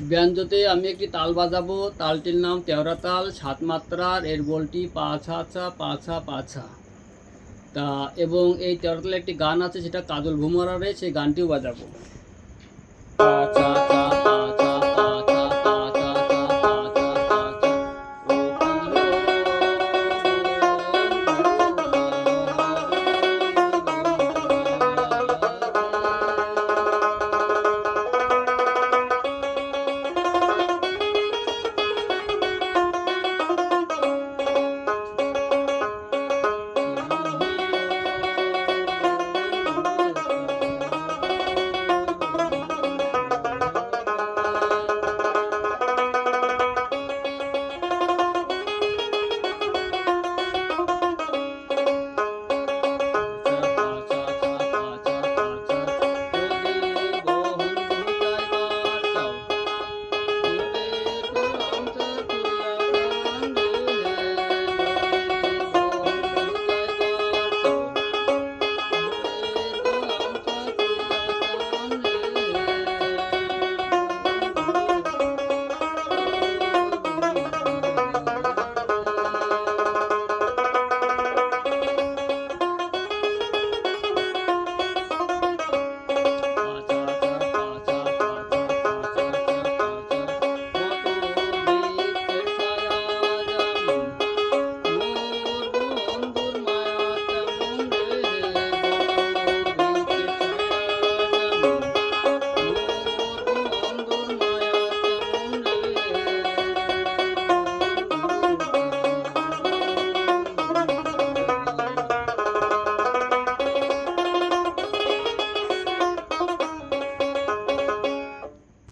ব্যঞ্জতে আমি একটি তাল বাজাবো। তালটির নাম তেওরা তাল সাত মাত্রার, এর বলটি পাছা আছা পাছা পাছা। তা, এবং এই তেওরা তালে একটি গান আছে, সেটা কাজল ভুমরারে সেই গানটিও বাজাবো।